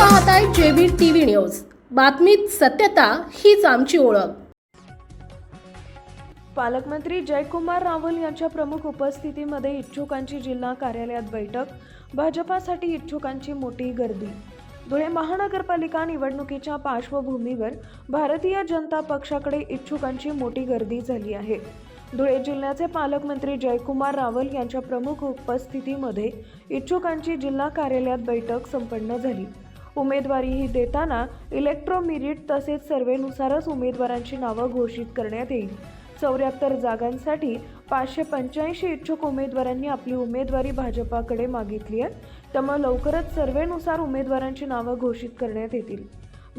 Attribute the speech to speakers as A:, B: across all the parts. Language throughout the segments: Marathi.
A: पाहताय जेबी टीव्ही न्यूज. बातमीत सत्यता हीच आमची ओळख.
B: पालकमंत्री जयकुमार रावल यांच्या प्रमुख उपस्थितीमध्ये इच्छुकांची जिल्हा कार्यालयात बैठक भाजपासाठी इच्छुकांची मोठी गर्दी. धुळे महानगरपालिका निवडणुकीच्या पार्श्वभूमीवर भारतीय जनता पक्षाकडे इच्छुकांची मोठी गर्दी झाली आहे. धुळे जिल्ह्याचे पालकमंत्री जयकुमार रावल यांच्या प्रमुख उपस्थितीमध्ये इच्छुकांची जिल्हा कार्यालयात बैठक संपन्न झाली. उमेदवारीही देताना इलेक्ट्रोमिरिट तसेच सर्वेनुसारच उमेदवारांची नावं घोषित करण्यात येईल. चौऱ्याहत्तर जागांसाठी पाचशे पंच्याऐंशी इच्छुक उमेदवारांनी आपली उमेदवारी भाजपाकडे मागितली आहे. त्यामुळे लवकरच सर्वेनुसार उमेदवारांची नावं घोषित करण्यात येतील.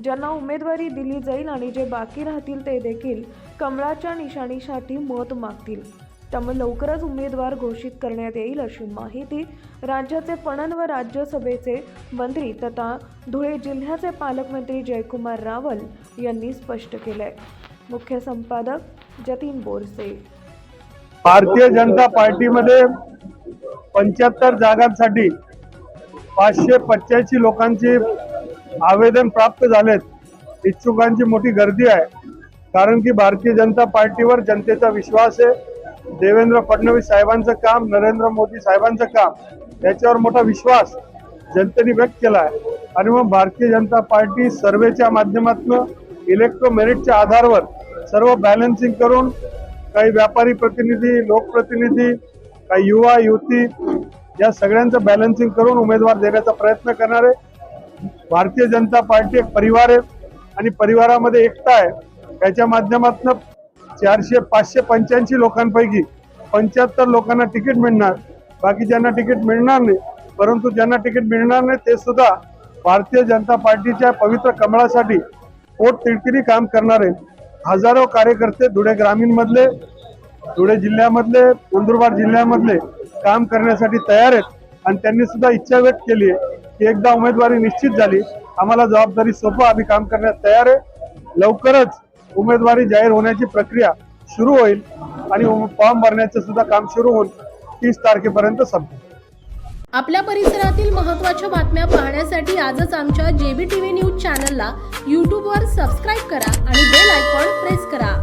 B: ज्यांना उमेदवारी दिली जाईल आणि जे बाकी राहतील ते देखील कमळाच्या निशाणीसाठी मत मागतील. त्यामुळे लवकरच उमेदवार घोषित करण्यात येईल अशी माहिती राज्याचे पणन व राज्यसभेचे मंत्री तथा धुळे जिल्ह्याचे पालकमंत्री जयकुमार रावल यांनी स्पष्ट केलं आहे मुख्य संपादक जतीन बोरसे.
C: भारतीय जनता पार्टीमध्ये पंच्याहत्तर जागांसाठी पाचशे पंच्याऐंशी लोकांचे आवेदन प्राप्त झालेत. इच्छुकांची मोठी गर्दी आहे. कारण की भारतीय जनता पार्टीवर जनतेचा विश्वास आहे. देवेंद्र फडणवीस साहेबांचं काम नरेंद्र मोदी साहेबांचं काम याच्यावर मोठा विश्वास जनतेने व्यक्त केला आहे आणि मग भारतीय जनता पार्टी सर्वेच्या माध्यमातून इलेक्ट्रोमेरिटच्या आधारावर सर्व बॅलन्सिंग करून काही व्यापारी प्रतिनिधी लोकप्रतिनिधी काही युवा युवती या सगळ्यांचं बॅलन्सिंग करून उमेदवार देण्याचा प्रयत्न करणार आहे भारतीय जनता पार्टी एक परिवार आहे. आणि परिवारामध्ये एकता आहे. त्याच्या माध्यमातून चारशे पाचशे पंच्याऐंशी लोकांपैकी पंच्याहत्तर लोकांना तिकीट मिळणार. बाकीच्यांना तिकीट मिळणार नाही परंतु ज्यांना तिकीट मिळणार नाही ते सुद्धा भारतीय जनता पार्टीच्या पवित्र कमळासाठी पोट तिडकिरी काम करणारे हजारो कार्यकर्ते धुळे ग्रामीणमधले धुळे जिल्ह्यामधले नंदुरबार जिल्ह्यामधले काम करण्यासाठी तयार आहेत. आणि त्यांनी सुद्धा इच्छा व्यक्त केली आहे की एकदा उमेदवारी निश्चित झाली. आम्हाला जबाबदारी सोपं आम्ही काम करण्यास तयार आहे. लवकरच उमेदवारी जाहीर होण्याची प्रक्रिया सुरू होईल आणि फॉर्म भरण्याचं सुद्धा काम सुरू होईल तीस तारखेपर्यंत संपेल
A: आपल्या परिसरातील महत्त्वाच्या बातम्या पाहण्यासाठी आजच आमच्या जेबी टीव्ही न्यूज चॅनलला यूट्यूबवर सबस्क्राईब करा आणि बेल आयकॉन प्रेस करा.